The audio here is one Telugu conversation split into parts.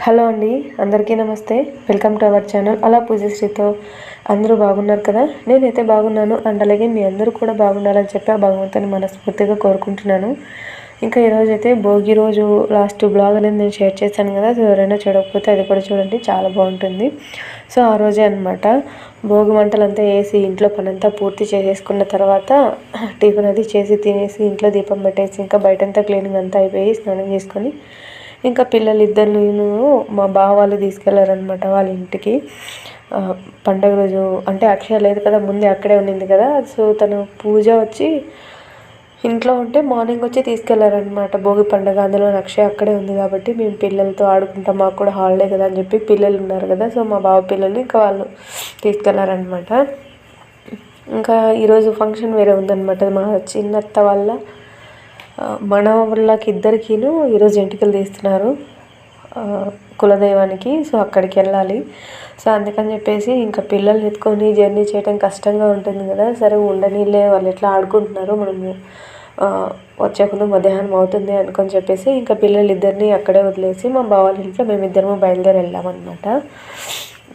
హలో అండి అందరికీ నమస్తే. వెల్కమ్ టు అవర్ ఛానల్ అలా పూజశ్రీతో అందరూ బాగున్నారు కదా? నేనైతే బాగున్నాను. అండ్ అలాగే మీ అందరూ కూడా బాగుండాలని చెప్పి ఆ భగవంతుని మనస్ఫూర్తిగా కోరుకుంటున్నాను. ఇంకా ఈరోజు అయితే భోగి రోజు లాస్ట్ బ్లాగ్ అనేది నేను షేర్ చేశాను కదా సో ఎవరైనా చూడకపోతే అది కూడా చూడండి చాలా బాగుంటుంది. సో ఆ రోజే అనమాట భోగి మంటలంతా వేసి ఇంట్లో పనంతా పూర్తి చేసేసుకున్న తర్వాత టిఫిన్ అది చేసి తినేసి ఇంట్లో దీపం పెట్టేసి ఇంకా బయటంతా క్లీనింగ్ అంతా అయిపోయి స్నానం చేసుకొని ఇంకా పిల్లలు ఇద్దరిని మా బావ వాళ్ళు తీసుకెళ్ళారనమాట వాళ్ళ ఇంటికి. పండగ రోజు. అంటే అక్షయ లేదు కదా ముందే అక్కడే ఉండింది కదా. సో తను పూజ వచ్చి ఇంట్లో ఉంటే మార్నింగ్ వచ్చి తీసుకెళ్ళారనమాట భోగి పండుగ. అందులో అక్షయ అక్కడే ఉంది కాబట్టి మేము పిల్లలతో ఆడుకుంటాం. మాకు కూడా హాలిడే కదా అని చెప్పి పిల్లలు ఉన్నారు కదా. సో మా బావ పిల్లల్ని ఇంకా వాళ్ళు తీసుకెళ్ళారనమాట ఇంకా ఈరోజు ఫంక్షన్ వేరే ఉందన్నమాట మా చిన్నత్త వాళ్ళ మన వాళ్ళకి ఇద్దరికీను ఈరోజు ఎంటికలు తీస్తున్నారు కులదైవానికి. సో అక్కడికి వెళ్ళాలి. సో అందుకని చెప్పేసి ఇంకా పిల్లల్ని ఎత్తుకొని జర్నీ చేయడం కష్టంగా ఉంటుంది కదా. సరే ఉండనీళ్ళే వాళ్ళు ఎట్లా ఆడుకుంటున్నారో మనము వచ్చేకుండా మధ్యాహ్నం అవుతుంది అనుకొని చెప్పేసి ఇంకా పిల్లలిద్దరిని అక్కడే వదిలేసి మా బావాల ఇంట్లో మేమిద్దరము బయలుదేరి వెళ్ళామన్నమాట.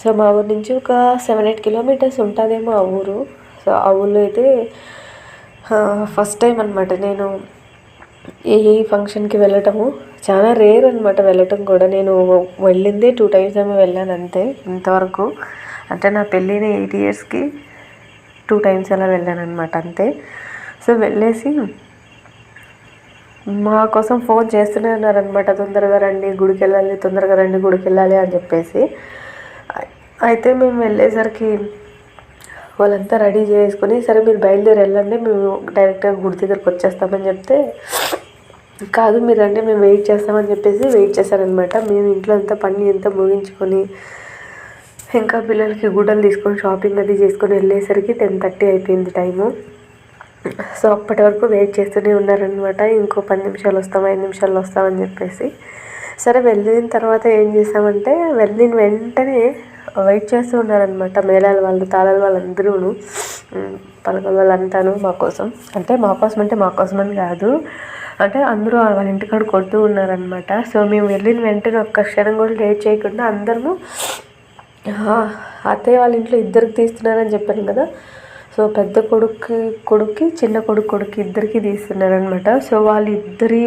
సో మా ఊరు నుంచి ఒక సెవెన్ ఎయిట్ కిలోమీటర్స్ ఉంటుందేమో ఆ ఊరు. సో ఆ ఊళ్ళో అయితే ఫస్ట్ టైం అనమాట నేను ఈ ఫంక్షన్కి వెళ్ళటము చాలా రేర్ అనమాట వెళ్ళటం కూడా. నేను వెళ్ళిందే టూ టైమ్స్ ఏమో వెళ్ళాను అంతే ఇంతవరకు. అంటే నా పెళ్ళిన ఎయిట్ ఇయర్స్కి టూ టైమ్స్ అలా వెళ్ళాను అనమాట అంతే. సో వెళ్ళేసి మా కోసం ఫోన్ చేస్తూనే ఉన్నారనమాట తొందరగా రండి గుడికి వెళ్ళాలి తొందరగా రండి గుడికి వెళ్ళాలి అని చెప్పేసి. అయితే మేము వెళ్ళేసరికి వాళ్ళంతా రెడీ చేసుకుని సరే మీరు బయలుదేరి వెళ్ళండి మేము డైరెక్ట్గా గుడి దగ్గరికి వచ్చేస్తామని చెప్తే కాదు మీరు అంటే మేము వెయిట్ చేస్తామని చెప్పేసి వెయిట్ చేశారనమాట మేము ఇంట్లో అంతా పని అంతా ముగించుకొని ఇంకా పిల్లలకి గుడ్డలు తీసుకొని షాపింగ్ అది చేసుకొని వెళ్ళేసరికి టెన్ థర్టీ అయిపోయింది టైము. సో అప్పటి వరకు వెయిట్ చేస్తూనే ఉన్నారనమాట ఇంకో పది నిమిషాలు వస్తాం ఐదు నిమిషాలు వస్తామని చెప్పేసి. సరే వెళ్ళిన తర్వాత ఏం చేసామంటే వెళ్ళిన వెంటనే వెయిట్ చేస్తూ ఉన్నారనమాట మేళాల వాళ్ళు తాళాల వాళ్ళందరూ పలకల వాళ్ళంతాను మా కోసం. అంటే మా కోసం అంటే మా కోసం అని కాదు. అంటే అందరూ వాళ్ళ ఇంటికాడ కొడుతూ ఉన్నారనమాట సో మేము వెళ్ళిన వెంటనే ఒక్క క్షణం కూడా లేట్ చేయకుండా అందరము అత్తయ్య వాళ్ళ ఇంట్లో ఇద్దరికి తీస్తున్నారని చెప్పాను కదా. సో పెద్ద కొడుకు కొడుక్కి చిన్న కొడుకు కొడుకు ఇద్దరికి తీస్తున్నారనమాట సో వాళ్ళు ఇద్దరి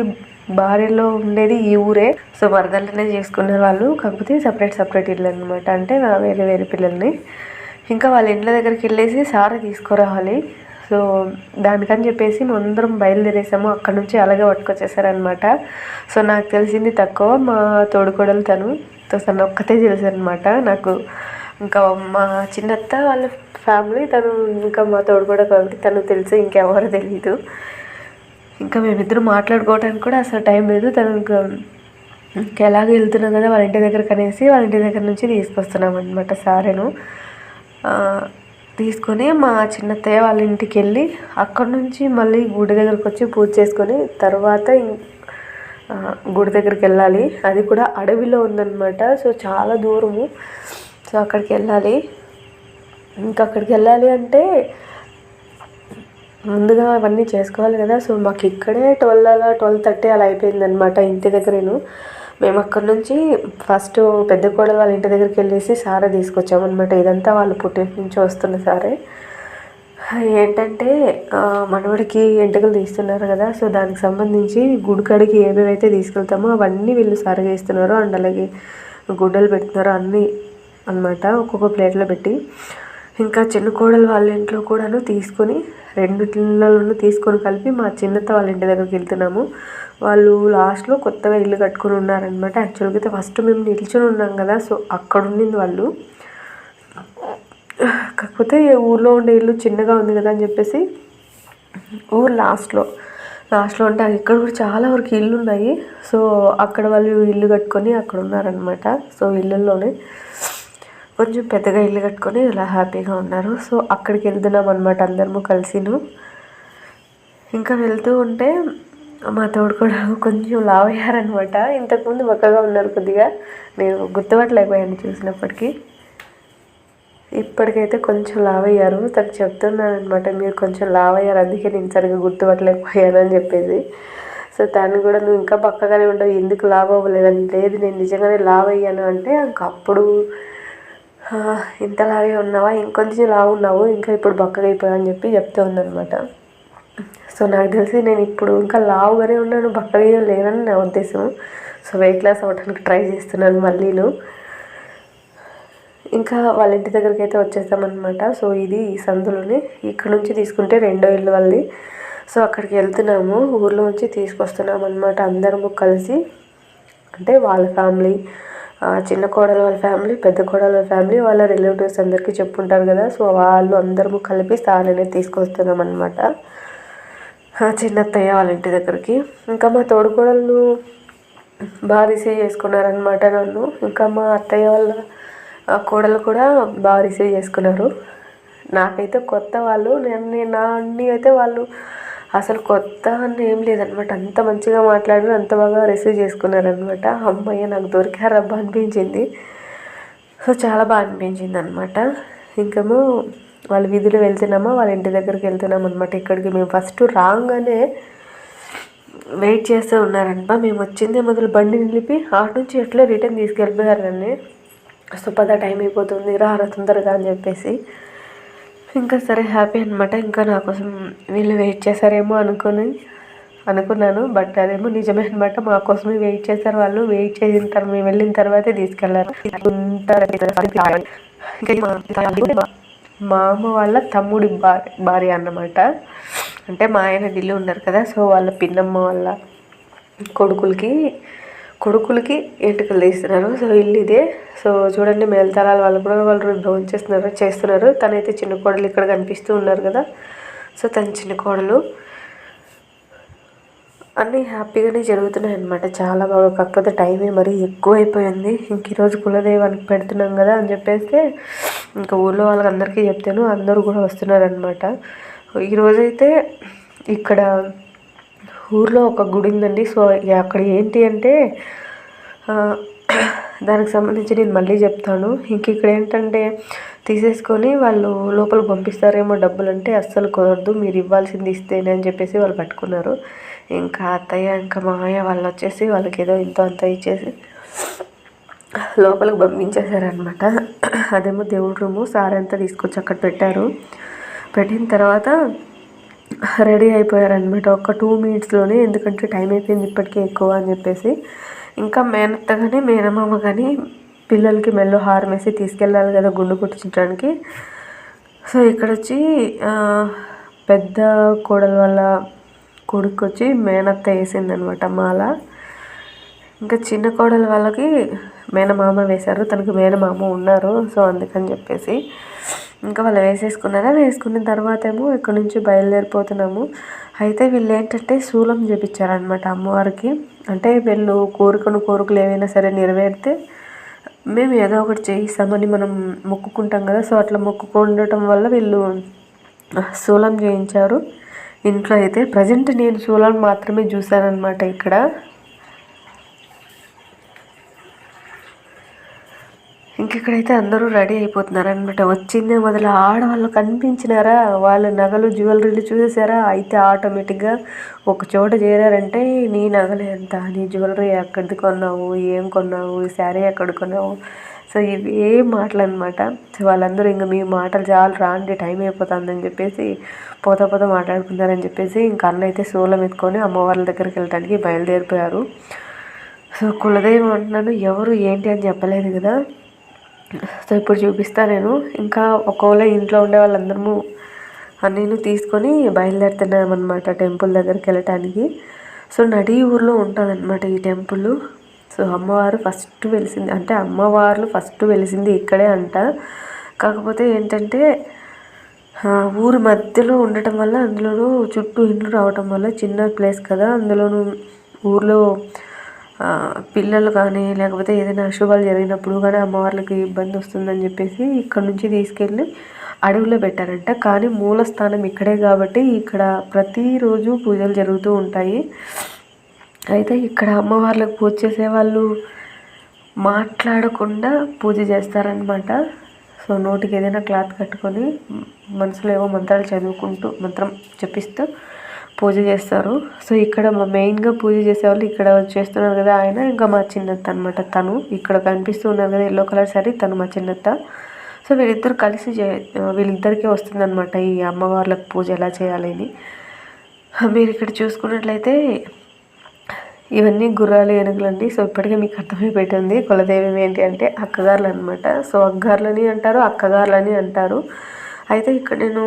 భార్యలో ఉండేది ఈ ఊరే. సో వరదలనే చేసుకున్నారు వాళ్ళు. కాకపోతే సపరేట్ సపరేట్ ఇల్లు అనమాట అంటే వేరే వేరే పిల్లల్ని. ఇంకా వాళ్ళ ఇండ్ల దగ్గరికి వెళ్ళేసి సారా తీసుకురావాలి. సో దానికని చెప్పేసి మేము అందరం బయలుదేరేసాము. అక్కడ నుంచి అలాగే పట్టుకొచ్చేసారనమాట సో నాకు తెలిసింది తక్కువ మా తోడుకోడలు తను. తను ఒక్కతే అనమాట నాకు ఇంకా మా చిన్నత్త వాళ్ళ ఫ్యామిలీ తను ఇంకా మా తోడుకోడ కాబట్టి తను తెలుసు ఇంకెవరు తెలియదు ఇంకా మేమిద్దరు మాట్లాడుకోవడానికి కూడా అసలు టైం లేదు. తను ఇంకా ఎలాగో వెళ్తున్నాం కదా వాళ్ళ ఇంటి దగ్గర కనేసి వాళ్ళ ఇంటి దగ్గర నుంచి తీసుకొస్తున్నాం అనమాట సారేను. తీసుకొని మా చిన్నత్తయ్య వాళ్ళ ఇంటికి వెళ్ళి అక్కడ నుంచి మళ్ళీ గుడి దగ్గరకు వచ్చి పూజ చేసుకొని తర్వాత గుడి దగ్గరికి వెళ్ళాలి. అది కూడా అడవిలో ఉందన్నమాట. సో చాలా దూరము. సో అక్కడికి వెళ్ళాలి. ఇంకా అక్కడికి వెళ్ళాలి అంటే ముందుగా అవన్నీ చేసుకోవాలి కదా. సో మాకు ఇక్కడే ట్వెల్వ్ అలా ట్వెల్వ్ థర్టీ అలా అయిపోయిందనమాట ఇంటి దగ్గరేను మేము అక్కడ నుంచి ఫస్ట్ పెద్ద కోడలు వాళ్ళ ఇంటి దగ్గరికి వెళ్ళేసి సారా తీసుకొచ్చామన్నమాట. ఇదంతా వాళ్ళు పుట్టింటి నుంచి వస్తున్న సారే. ఏంటంటే మనవడికి ఎంటకలు తీస్తున్నారు కదా సో దానికి సంబంధించి గుడికాడికి ఏమేమైతే తీసుకెళ్తామో అవన్నీ వీళ్ళు సారగా ఇస్తున్నారు అండ్ అలాగే గుడ్డలు పెడుతున్నారు అన్నీ అనమాట ఒక్కొక్క ప్లేట్లో పెట్టి. ఇంకా చిన్న కోడలు వాళ్ళ ఇంట్లో కూడాను తీసుకొని రెండు తీసుకొని కలిపి మా చిన్నత వాళ్ళ ఇంటి దగ్గరికి వెళ్తున్నాము. వాళ్ళు లాస్ట్లో కొత్తగా ఇల్లు కట్టుకొని ఉన్నారనమాట యాక్చువల్గా అయితే ఫస్ట్ మేము నిల్చొని ఉన్నాం కదా సో అక్కడ ఉండింది వాళ్ళు. కాకపోతే ఊర్లో ఉండే ఇల్లు చిన్నగా ఉంది కదా అని చెప్పేసి ఊరు లాస్ట్లో లాస్ట్లో అంటే ఇక్కడ కూడా చాలా వరకు ఇల్లు ఉన్నాయి. సో అక్కడ వాళ్ళు ఇల్లు కట్టుకొని అక్కడ ఉన్నారనమాట సో ఇళ్ళల్లోనే. కొంచెం పెద్దగా ఇల్లు కట్టుకొని ఇలా హ్యాపీగా ఉన్నారు. సో అక్కడికి వెళ్తున్నాం అనమాట అందరము కలిసిను. ఇంకా వెళ్తూ ఉంటే మా తోడు కూడా కొంచెం లావ్ అయ్యారనమాట ఇంతకుముందు బక్కగా ఉన్నారు కొద్దిగా. నేను గుర్తుపట్టలేకపోయాను చూసినప్పటికీ. ఇప్పటికైతే కొంచెం లావ్ అయ్యారు తను చెప్తున్నాను అనమాట మీరు కొంచెం లావ్ అయ్యారు అందుకే నేను సరిగ్గా గుర్తుపట్టలేకపోయాను అని చెప్పేసి. సో తను దాన్ని కూడా నువ్వు ఇంకా పక్కగానే ఉండవు ఎందుకు లావ్ అవ్వలేదని? లేదు నేను నిజంగానే లావ్ అయ్యాను అంటే ఇంక అప్పుడు ఇంతలాగే ఇంత లావే ఉన్నావా? ఇంకొంచెం లావు ఉన్నావు ఇంకా ఇప్పుడు బక్కగా అయిపోయావు అని చెప్పి చెప్తూ ఉందనమాట సో నాకు తెలిసి నేను ఇప్పుడు ఇంకా లావుగానే ఉన్నాను బక్కగా లేనని నా ఉద్దేశం. సో వెయిట్ లాస్ అవ్వడానికి ట్రై చేస్తున్నాను మళ్ళీను. ఇంకా వాళ్ళ ఇంటి దగ్గరికి అయితే వచ్చేసామన్నమాట సో ఇది ఈ సందులోనే. ఇక్కడ నుంచి తీసుకుంటే రెండో ఇల్లు వాళ్ళది. సో అక్కడికి వెళ్తున్నాము. ఊర్లో నుంచి తీసుకొస్తున్నాం అనమాట అందరము కలిసి. అంటే వాళ్ళ ఫ్యామిలీ చిన్న కోడలు వాళ్ళ ఫ్యామిలీ పెద్ద కోడలు వాళ్ళ ఫ్యామిలీ వాళ్ళ రిలేటివ్స్ అందరికీ చెప్పుంటారు కదా. సో వాళ్ళు అందరము కలిపి సార్ అనేది తీసుకొస్తున్నాం అనమాట చిన్న అత్తయ్య వాళ్ళ ఇంటి దగ్గరికి. ఇంకా మా తోడుకోడళ్ళు బాగా రిసీవ్ చేసుకున్నారనమాట నన్ను. ఇంకా మా అత్తయ్య వాళ్ళ కోడలు కూడా బాగా రిసీవ్ చేసుకున్నారు. నాకైతే కొత్త వాళ్ళు నేను నేను నా అన్ని అయితే వాళ్ళు అసలు కొత్త అని ఏం లేదనమాట. అంత మంచిగా మాట్లాడారు అంత బాగా రిసీవ్ చేసుకున్నారనమాట. అమ్మయ్య నాకు దొరికారబ్బా అనిపించింది. సో చాలా బాగా అనిపించింది అనమాట ఇంకేమో వాళ్ళ వీధిలో వెళ్తున్నామా వాళ్ళ ఇంటి దగ్గరికి వెళ్తున్నాం అనమాట ఇక్కడికి మేము ఫస్ట్ రాగానే వెయిట్ చేస్తూ ఉన్నారనమాట. మేము వచ్చిందే మొదలు బండి నిలిపి అటు నుంచి ఎట్లా రిటర్న్ తీసుకెళ్ళిపోయారని సో పద టైం అయిపోతుంది. రారా తొందరగా అని చెప్పేసి. ఇంకా సరే హ్యాపీ అనమాట ఇంకా నా కోసం వీళ్ళు వెయిట్ చేశారేమో అనుకుని అనుకున్నాను. బట్ అదేమో నిజమే అనమాట మా కోసమే వెయిట్ చేశారు వాళ్ళు. వెయిట్ చేసిన తర్వాత మేము వెళ్ళిన తర్వాతే తీసుకెళ్ళారు. ఇంకా మా- మా- మా అమ్మ వాళ్ళ తమ్ముడి భార్య భార్య అన్నమాట. అంటే మా ఆయన ఢిల్లీ ఉన్నారు కదా సో వాళ్ళ పిన్నమ్మ వాళ్ళ కొడుకులకి కొడుకులకి ఎంటుకలు తీస్తున్నారు సో ఇల్లు ఇదే. సో చూడండి మేల్తలాల వాళ్ళు కూడా వాళ్ళు డౌన్ చేస్తున్నారు చేస్తున్నారు. తనైతే చిన్న కోడలు ఇక్కడ కనిపిస్తూ ఉన్నారు కదా. సో తన చిన్న కోడలు. అన్నీ హ్యాపీగానే జరుగుతున్నాయి అనమాట చాలా బాగా కాకపోతే టైమే మరీ ఎక్కువ అయిపోయింది ఇంక ఈరోజు కులదైవానికి పెడుతున్నాం కదా అని చెప్పేస్తే ఇంకా ఊళ్ళో వాళ్ళకందరికీ చెప్తాను. అందరూ కూడా వస్తున్నారనమాట ఈరోజైతే ఇక్కడ ఊర్లో ఒక గుడి ఉందండి. సో అక్కడ ఏంటి అంటే దానికి సంబంధించి నేను మళ్ళీ చెప్తాను. ఇంక ఇక్కడ ఏంటంటే తీసేసుకొని వాళ్ళు లోపలికి పంపిస్తారేమో డబ్బులు అంటే అస్సలు కుదరదు. మీరు ఇవ్వాల్సింది ఇస్తేనే అని చెప్పేసి వాళ్ళు పట్టుకున్నారు. ఇంకా అత్తయ్య ఇంకా మామయ్య వాళ్ళు వచ్చేసి వాళ్ళకి ఏదో ఇంత అంత ఇచ్చేసి లోపలికి పంపించేశారనమాట అదేమో దేవుడి రూము సార్ అంతా తీసుకొచ్చి అక్కడ పెట్టారు. పెట్టిన తర్వాత రెడీ అయిపోయారనమాట. ఒక టూ మినిట్స్లోనే ఎందుకంటే టైం అయిపోయింది ఇప్పటికే ఎక్కువ అని చెప్పేసి. ఇంకా మేనత్త కానీ మేనమామ కానీ పిల్లలకి మెల్లో హారం వేసి తీసుకెళ్ళాలి కదా గుండు కొట్టించడానికి. సో ఇక్కడ వచ్చి పెద్ద కోడలు వాళ్ళ కొడుకు వచ్చి మేనత్త వేసిందనమాట మాల. ఇంకా చిన్న కోడలు వాళ్ళకి మేనమామ వేశారు. తనకి మేనమామ ఉన్నారు. సో అందుకని చెప్పేసి. ఇంకా వాళ్ళు వేసేసుకున్నారా? వేసుకున్న తర్వాత ఏమో ఇక్కడ నుంచి బయలుదేరిపోతున్నాము. అయితే వీళ్ళు ఏంటంటే శూలం చేపించారనమాట అమ్మవారికి. అంటే వీళ్ళు కోరుకున్న కోరికలు ఏవైనా సరే నెరవేరితే మేము ఏదో ఒకటి చేయిస్తామని మనం మొక్కుకుంటాం కదా. సో అట్లా మొక్కుకుండటం వల్ల వీళ్ళు శూలం చేయించారు. ఇంట్లో అయితే ప్రజెంట్ నేను శూలం మాత్రమే చూశానమాట ఇక్కడ. ఇంక ఇక్కడైతే అందరూ రెడీ అయిపోతున్నారు అనమాట వచ్చిందే మొదలు ఆడవాళ్ళు కనిపించినారా? వాళ్ళ నగలు జ్యువెలరీలు చూసేసారా అయితే ఆటోమేటిక్గా ఒక చోట చేరారంటే నీ నగలు ఎంత? నీ జ్యువెలరీ ఎక్కడిది కొన్నావు? ఏం కొన్నావు? ఈ శారీ ఎక్కడ కొన్నావు? సో ఇవి ఏ మాటలు అనమాట సో వాళ్ళందరూ ఇంకా మీ మాటలు చాలు రాండి టైం అయిపోతుందని చెప్పేసి పోతా పోతా మాట్లాడుకున్నారని చెప్పేసి ఇంకా అన్న అయితే సోలం ఎత్తుకొని అమ్మవార్ల దగ్గరికి వెళ్ళడానికి బయలుదేరిపోయారు. సో కులదైవం అంటున్నాను ఎవరు ఏంటి అని చెప్పలేదు కదా? సో ఇప్పుడు చూపిస్తా నేను. ఇంకా ఒకవేళ ఇంట్లో ఉండే వాళ్ళందరము నేను తీసుకొని బయలుదేరుతున్నాం అనమాట టెంపుల్ దగ్గరికి వెళ్ళటానికి. సో నడి ఊర్లో ఉంటుంది అనమాట ఈ టెంపుల్. సో అమ్మవారు ఫస్ట్ వెలిసింది అంటే అమ్మవార్లు ఫస్ట్ వెలిసింది ఇక్కడే అంట. కాకపోతే ఏంటంటే ఊరు ఊరి మధ్యలో ఉండటం వల్ల అందులోనూ చుట్టూ ఇండ్లు రావటం వల్ల చిన్న ప్లేస్ కదా. అందులోనూ ఊర్లో పిల్లలు కానీ లేకపోతే ఏదైనా అశుభాలు జరిగినప్పుడు కానీ అమ్మవార్లకి ఇబ్బంది వస్తుందని చెప్పేసి ఇక్కడ నుంచి తీసుకెళ్ళి అడవిలో పెట్టారంట. కానీ మూల స్థానం ఇక్కడే కాబట్టి ఇక్కడ ప్రతిరోజు పూజలు జరుగుతూ ఉంటాయి. అయితే ఇక్కడ అమ్మవార్లకు పూజ చేసే వాళ్ళు మాట్లాడకుండా పూజ చేస్తారనమాట సో నోటికి ఏదైనా క్లాత్ కట్టుకొని మనసులో ఏవో మంత్రాలు చదువుకుంటూ మంత్రం చెప్పిస్తూ పూజ చేస్తారు. సో ఇక్కడ మా మెయిన్గా పూజ చేసేవాళ్ళు ఇక్కడ చేస్తున్నారు కదా ఆయన. ఇంకా మా చిన్నత్త అనమాట తను. ఇక్కడ కనిపిస్తూ ఉన్నారు కదా ఎల్లో కలర్ సారీ తను మా చిన్నత్త. సో వీళ్ళిద్దరు కలిసి చే వీళ్ళిద్దరికీ వస్తుందన్నమాట ఈ అమ్మవార్లకు పూజ ఎలా చేయాలని మీరు ఇక్కడ చూసుకున్నట్లయితే ఇవన్నీ గుర్రాలు ఏనుగులండి. సో ఇప్పటికే మీకు అర్థమైపోయింది కులదైవం ఏంటి అంటే అక్కగారులు అనమాట సో అక్కగారులని అంటారు అక్కగారులని అంటారు. అయితే ఇక్కడ నేను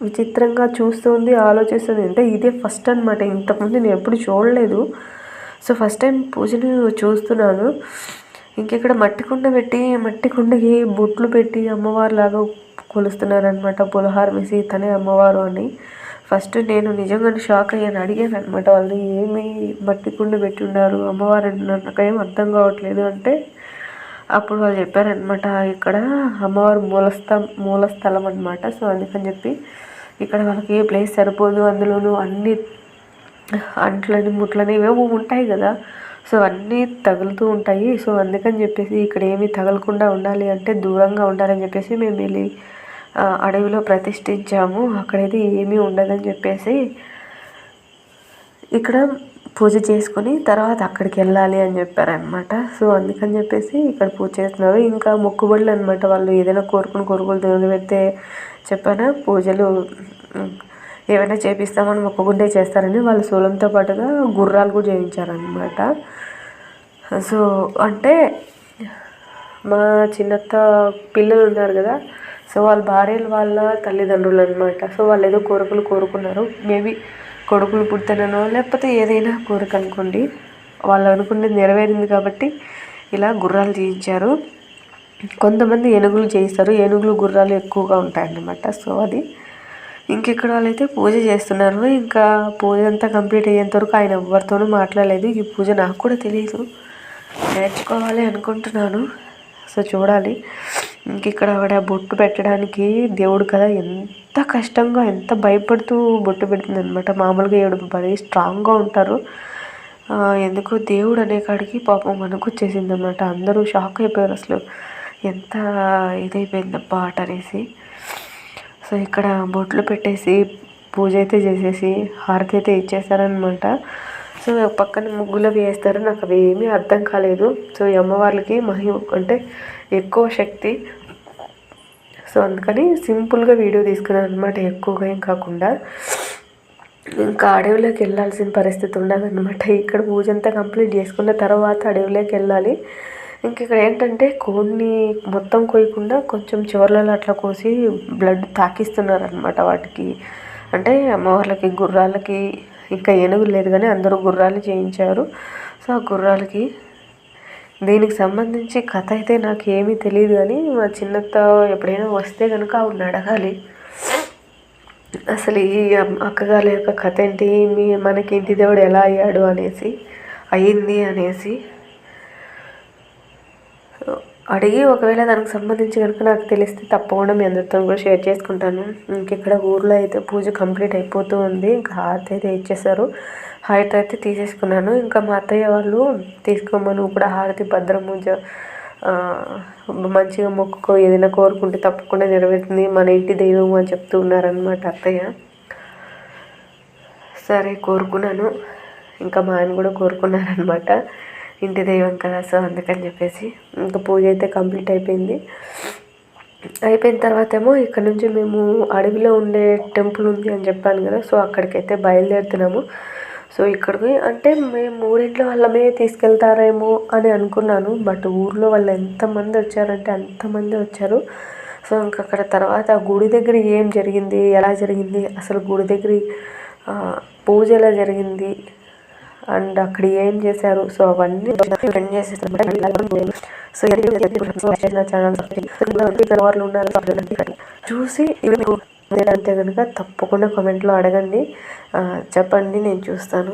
విచిత్రంగా చూస్తుంది ఆలోచిస్తుంది. అంటే ఇదే ఫస్ట్ అనమాట ఇంతకుముందు నేను ఎప్పుడు చూడలేదు. సో ఫస్ట్ టైం పూజని చూస్తున్నాను. ఇంకెక్కడ మట్టి కుండ పెట్టి మట్టి కుండకి బొట్లు పెట్టి అమ్మవారిలాగా కొలుస్తున్నారనమాట పులహారం వేసి తనే అమ్మవారు అని. ఫస్ట్ నేను నిజంగానే షాక్ అయ్యాను. అడిగాను అనమాట వాళ్ళు ఏమి మట్టి కుండ పెట్టి ఉన్నారు? అమ్మవారు అంటున్నారు. నాకేం అర్థం కావట్లేదు. అంటే అప్పుడు వాళ్ళు చెప్పారనమాట ఇక్కడ అమ్మవారు మూలస్థ మూలస్థలం అనమాట సో అందుకని చెప్పి ఇక్కడ వాళ్ళకి ప్లేస్ సరిపోదు. అందులోనూ అన్ని అంట్లని ముట్లని ఇవేమో ఉంటాయి కదా. సో అన్నీ తగులుతూ ఉంటాయి. సో అందుకని చెప్పేసి ఇక్కడ ఏమీ తగలకుండా ఉండాలి అంటే దూరంగా ఉండాలని చెప్పేసి మేము వెళ్ళి అడవిలో ప్రతిష్ఠించాము. అక్కడైతే ఏమీ ఉండదని చెప్పేసి ఇక్కడ పూజ చేసుకుని తర్వాత అక్కడికి వెళ్ళాలి అని చెప్పారనమాట సో అందుకని చెప్పేసి ఇక్కడ పూజ చేస్తున్నారు. ఇంకా మొక్కుబడులు అనమాట వాళ్ళు ఏదైనా కోరుకుని కోరుకులు దేవుని పెడితే చెప్పానా? పూజలు ఏమైనా చేపిస్తామని మొక్కుకుంటే చేస్తారని వాళ్ళు సోలంతో పాటుగా గుర్రాలు కూడా చేయించారనమాట సో అంటే మా చిన్నత్త పిల్లలు ఉన్నారు కదా సో వాళ్ళ భార్యలు వాళ్ళ తల్లిదండ్రులు అనమాట సో వాళ్ళు ఏదో కోరికలు కోరుకున్నారు. మేబీ కొడుకులు పుడతానో లేకపోతే ఏదైనా కోరిక అనుకోండి. వాళ్ళు అనుకున్నది నెరవేరింది కాబట్టి ఇలా గుర్రాలు చేయించారు. కొంతమంది ఏనుగులు చేయిస్తారు. ఏనుగులు గుర్రాలు ఎక్కువగా ఉంటాయన్నమాట. సో అది ఇంకెక్కడ వాళ్ళైతే పూజ చేస్తున్నారు ఇంకా పూజ అంతా కంప్లీట్ అయ్యేంత వరకు ఆయన ఎవరితోనూ మాట్లాడలేదు. ఈ పూజ నాకు కూడా తెలియదు నేర్చుకోవాలి అనుకుంటున్నాను. సో చూడాలి. ఇంకిక్కడ ఆవిడ బొట్టు పెట్టడానికి దేవుడు కదా ఎంత కష్టంగా ఎంత భయపడుతూ బొట్టు పెడుతుంది అనమాట మామూలుగా ఏడు పది స్ట్రాంగ్గా ఉంటారు. ఎందుకో దేవుడు అనే కాడికి పాపం మనకు వచ్చేసింది అనమాట అందరూ షాక్ అయిపోయారు అసలు. ఎంత ఇదైపోయిందబ్బా ఆట అనేసి. సో ఇక్కడ బొట్లు పెట్టేసి పూజ అయితే చేసేసి హారతి అయితే ఇచ్చేస్తారనమాట సో పక్కన ముగ్గులు అవి వేస్తారు. నాకు అవి ఏమీ అర్థం కాలేదు. సో ఈ అమ్మవార్లకి మహి అంటే ఎక్కువ శక్తి. సో అందుకని సింపుల్గా వీడియో తీసుకున్నాను అనమాట ఎక్కువగా ఏం కాకుండా. ఇంకా అడవిలోకి వెళ్ళాల్సిన పరిస్థితి ఉండదన్నమాట. ఇక్కడ పూజ అంతా కంప్లీట్ చేసుకున్న తర్వాత అడవిలోకి వెళ్ళాలి. ఇంక ఇక్కడ ఏంటంటే కోడిని మొత్తం కోయకుండా కొంచెం చివర్లలో అట్లా కోసి బ్లడ్ తాకిస్తున్నారనమాట వాటికి. అంటే అమ్మవార్లకి గుర్రాలకి ఇంకా ఏనుగులు లేదు కానీ అందరూ గుర్రాలు చేయించారు. సో ఆ గుర్రాలకి దీనికి సంబంధించి కథ అయితే నాకు ఏమీ తెలియదు కానీ మా చిన్నత ఎప్పుడైనా వస్తే కనుక ఆవిడని అడగాలి. అసలు ఈ అక్కగారి యొక్క కథ ఏంటి? మీ మనకి ఇంటి దేవుడు ఎలా అయ్యాడు? అనేసి అయ్యింది అనేసి అడిగి ఒకవేళ దానికి సంబంధించి కనుక నాకు తెలిస్తే తప్పకుండా మీ అందరితో కూడా షేర్ చేసుకుంటాను. ఇంకెక్కడ ఊర్లో అయితే పూజ కంప్లీట్ అయిపోతూ ఉంది ఇంకా హారతి అయితే ఇచ్చేసారు హారతి అయితే తీసేసుకున్నాను. ఇంకా మా అత్తయ్య వాళ్ళు తీసుకోమని కూడా హారతి భద్రపూజ మంచిగా మొక్కుకో ఏదైనా కోరుకుంటే తప్పకుండా నెరవేరుతుంది మన ఇంటి దైవం అని చెప్తూ ఉన్నారనమాట అత్తయ్య. సరే కోరుకున్నాను. ఇంకా మా ఆయన కూడా కోరుకున్నారనమాట ఇంటి దైవం కదా సో అందుకని చెప్పేసి ఇంకా పూజ అయితే కంప్లీట్ అయిపోయింది. అయిపోయిన తర్వాత ఏమో ఇక్కడ నుంచి మేము అడవిలో ఉండే టెంపుల్ ఉంది అని చెప్పాను కదా సో అక్కడికైతే బయలుదేరుతున్నాము. సో ఇక్కడికి అంటే మేము ఊరింట్లో వాళ్ళమే తీసుకెళ్తారేమో అని అనుకున్నాను బట్ ఊర్లో వాళ్ళు ఎంతమంది వచ్చారంటే అంతమంది వచ్చారు. సో ఇంక అక్కడ తర్వాత గుడి దగ్గర ఏం జరిగింది ఎలా జరిగింది అసలు గుడి దగ్గర పూజ ఎలా జరిగింది అండ్ అక్కడ ఏం చేశారు? సో అవన్నీ స్పెండ్ చేసేసారు. సో ఛానల్ ఉన్నారు. చూసి ఇవి అంతే కనుక తప్పకుండా కామెంట్లో అడగండి. చెప్పండి నేను చూస్తాను.